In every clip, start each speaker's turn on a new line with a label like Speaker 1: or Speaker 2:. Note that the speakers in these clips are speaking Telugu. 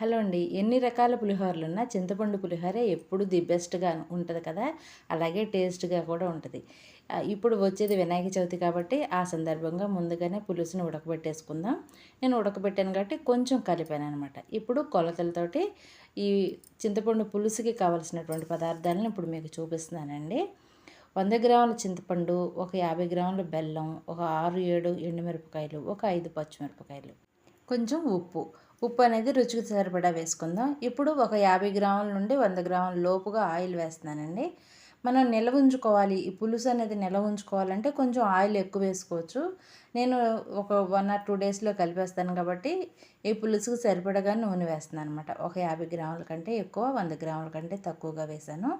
Speaker 1: హలో అండి. ఎన్ని రకాల పులిహోరలు ఉన్నా చింతపండు పులిహోరే ఎప్పుడు ది బెస్ట్గా ఉంటుంది కదా? అలాగే టేస్ట్గా కూడా ఉంటుంది. ఇప్పుడు వచ్చేది వినాయక చవితి కాబట్టి ఆ సందర్భంగా ముందుగానే పులుసుని ఉడకబెట్టేసుకుందాం. నేను ఉడకబెట్టాను కాబట్టి కొంచెం కలిపాను అనమాట ఇప్పుడు కొలతలతోటి ఈ చింతపండు పులుసుకి కావలసినటువంటి పదార్థాలను ఇప్పుడు మీకు చూపిస్తున్నానండి. వంద గ్రాముల చింతపండు ఒక యాభై గ్రాముల బెల్లం ఒక ఆరు ఏడు ఎండుమిరపకాయలు ఒక ఐదు పచ్చిమిరపకాయలు కొంచెం ఉప్పు ఉప్పు అనేది రుచికి సరిపడా వేసుకుందాం. ఇప్పుడు ఒక యాభై గ్రాముల నుండి వంద గ్రాముల లోపుగా ఆయిల్ వేస్తున్నానండి. మనం నిల్వ ఉంచుకోవాలి. ఈ పులుసు అనేది నిల్వ ఉంచుకోవాలంటే కొంచెం ఆయిల్ ఎక్కువ వేసుకోవచ్చు. నేను ఒక వన్ ఆర్ టూ డేస్లో కలిపేస్తాను కాబట్టి ఈ పులుసుకు సరిపడగా నూనె వేస్తున్నాను అనమాట ఒక యాభై గ్రాముల కంటే ఎక్కువ వంద గ్రాముల కంటే తక్కువగా వేసాను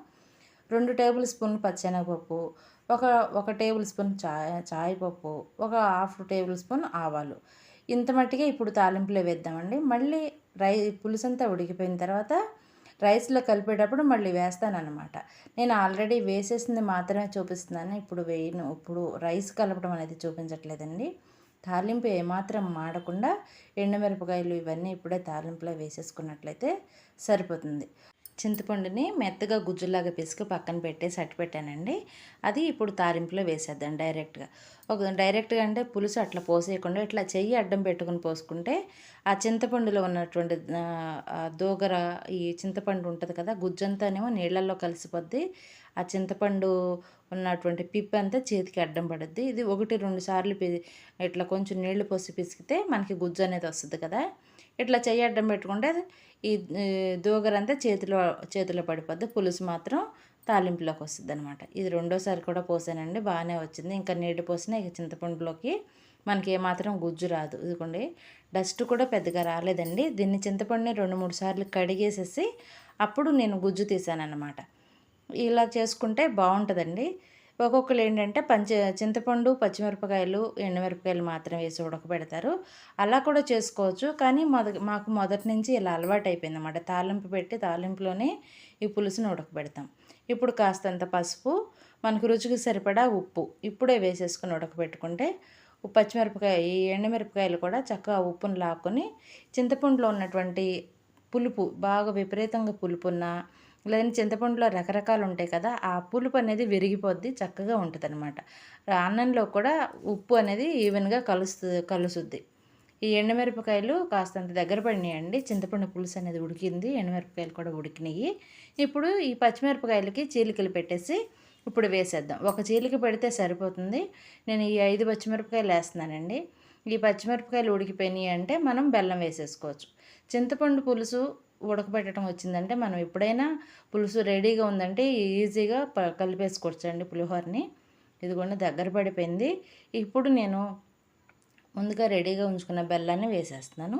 Speaker 1: రెండు టేబుల్ స్పూన్ పచ్చెనగపప్పు ఒక ఒక టేబుల్ స్పూన్ చాయ్ చాయ్ పప్పు ఒక హాఫ్ టేబుల్ స్పూన్ ఆవాలు. ఇంత మట్టిగా ఇప్పుడు తాలింపులో వేద్దామండి. మళ్ళీ రై పులుసు అంతా ఉడికిపోయిన తర్వాత రైస్లో కలిపేటప్పుడు మళ్ళీ వేస్తానన్నమాట. నేను ఆల్రెడీ వేసేసింది మాత్రమే చూపిస్తున్నాను. ఇప్పుడు వేయను. ఇప్పుడు రైస్ కలపడం అనేది చూపించట్లేదండి. తాలింపు ఏమాత్రం మాడకుండా ఎండుమిరపకాయలు ఇవన్నీ ఇప్పుడే తాలింపులో వేసేసుకున్నట్లయితే సరిపోతుంది. చింతపండుని మెత్తగా గుజ్జులాగా పిసికి పక్కన పెట్టేసి అట్టు పెట్టానండి. అది ఇప్పుడు తారింపులో వేసేద్దాం డైరెక్ట్గా. ఒక డైరెక్ట్గా అంటే పులుసు అట్లా పోసేయకుండా ఇట్లా చెయ్యి అడ్డం పెట్టుకుని పోసుకుంటే ఆ చింతపండులో ఉన్నటువంటి దోగర ఈ చింతపండు ఉంటుంది కదా గుజ్జంతానేమో నీళ్ళల్లో కలిసిపోద్ది. ఆ చింతపండు ఉన్నటువంటి పిప్పి అంతా చేతికి అడ్డం పడుద్ది. ఇది ఒకటి రెండు సార్లు ఇట్లా కొంచెం నీళ్ళు పోసి పిసికితే మనకి గుజ్జు అనేది వస్తుంది కదా. ఇట్లా చెయ్యి అడ్డం పెట్టుకుంటే ఈ దూగరంతా చేతిలో చేతిలో పడిపోద్ది. పులుసు మాత్రం తాలింపులోకి వస్తుంది అనమాట ఇది రెండోసారి కూడా పోసానండి. బాగానే వచ్చింది. ఇంకా నీళ్ళు పోసినా ఇక చింతపండులోకి మనకి ఏమాత్రం గుజ్జు రాదు. ఇదిగోండి. డస్ట్ కూడా పెద్దగా రాలేదండి. దీన్ని చింతపండుని రెండు మూడు సార్లు కడిగేసేసి అప్పుడు నేను గుజ్జు తీసాను ఇలా చేసుకుంటే బాగుంటుందండి. ఒక్కొక్కరు ఏంటంటే పంచ చింతపండు పచ్చిమిరపకాయలు ఎండుమిరపకాయలు మాత్రమే వేసి ఉడకబెడతారు. అలా కూడా చేసుకోవచ్చు. కానీ మొద మాకు మొదటి నుంచి ఇలా అలవాటు అయిపోయింది అన్నమాట తాలింపు పెట్టి తాలింపులోనే ఈ పులుసుని ఉడకబెడతాం. ఇప్పుడు కాస్తంత పసుపు మనకు రుచికి సరిపడా ఉప్పు. ఇప్పుడే వేసేసుకుని ఉడకబెట్టుకుంటే పచ్చిమిరపకాయ ఈ ఎండుమిరపకాయలు కూడా చక్కగా ఉప్పును లాక్కొని చింతపండులో ఉన్నటువంటి పులుపు బాగా విపరీతంగా పులుపున్న లేదంటే చింతపండులో రకరకాలు ఉంటాయి కదా ఆ పులుపు అనేది విరిగిపోద్ది చక్కగా ఉంటుంది అనమాట అన్నంలో కూడా ఉప్పు అనేది ఈవెన్గా కలుస్తు కలుసుద్ది. ఈ ఎండుమిరపకాయలు కాస్తంత దగ్గర పడినాయండి చింతపండు పులుసు అనేది ఉడికింది ఎండుమిరపకాయలు కూడా ఉడికినాయి. ఇప్పుడు ఈ పచ్చిమిరపకాయలకి చీలికలు పెట్టేసి ఇప్పుడు వేసేద్దాం. ఒక చీలిక పెడితే సరిపోతుంది. నేను ఈ ఐదు పచ్చిమిరపకాయలు వేస్తున్నానండి. ఈ పచ్చిమిరపకాయలు ఉడికిపోయినాయి అంటే మనం బెల్లం వేసేసుకోవచ్చు. చింతపండు పులుసు ఉడకబెట్టడం వచ్చిందంటే మనం ఎప్పుడైనా పులుసు రెడీగా ఉందంటే ఈజీగా ప కలిపేసుకోవచ్చు అండి పులిహోరని. ఇదిగోండి దగ్గర పడిపోయింది. ఇప్పుడు నేను ముందుగా రెడీగా ఉంచుకున్న బెల్లాన్ని వేసేస్తున్నాను.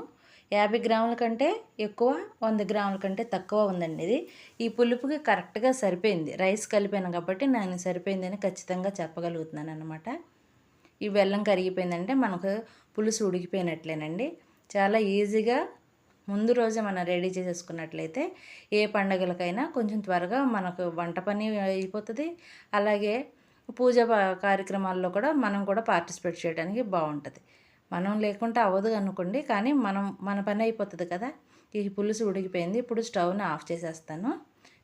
Speaker 1: యాభై గ్రాముల కంటే ఎక్కువ వంద గ్రాముల కంటే తక్కువ ఉందండి ఇది. ఈ పులుపుకి కరెక్ట్గా సరిపోయింది. రైస్ కలిపాను కాబట్టి నేను సరిపోయిందని ఖచ్చితంగా చెప్పగలుగుతున్నాను అనమాట ఈ బెల్లం కరిగిపోయిందంటే మనకు పులుసు ఉడికిపోయినట్లేనండి. చాలా ఈజీగా ముందు రోజే మనం రెడీ చేసేసుకున్నట్లయితే ఏ పండగలకైనా కొంచెం త్వరగా మనకు వంట పని అయిపోతుంది. అలాగే పూజ కార్యక్రమాల్లో కూడా మనం కూడా పార్టిసిపేట్ చేయడానికి బాగుంటుంది మనం లేకుండా అవ్వదు అనుకోండి కానీ మనం మన పని అయిపోతుంది కదా. ఈ పులుసు ఉడికిపోయింది ఇప్పుడు స్టవ్ని ఆఫ్ చేసేస్తాను.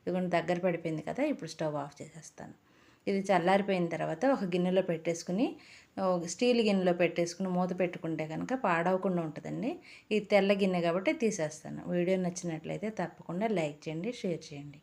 Speaker 1: ఇదిగోండి దగ్గర పడిపోయింది కదా ఇప్పుడు స్టవ్ ఆఫ్ చేసేస్తాను. ఇది చల్లారిపోయిన తర్వాత ఒక గిన్నెలో పెట్టేసుకుని స్టీల్ గిన్నెలో పెట్టేసుకుని మూత పెట్టుకుంటే కనుక పాడవకుండా ఉంటుందండి. ఇది తెల్ల గిన్నె కాబట్టి తీసేస్తాను. వీడియో నచ్చినట్లయితే తప్పకుండా లైక్ చేయండి షేర్ చేయండి.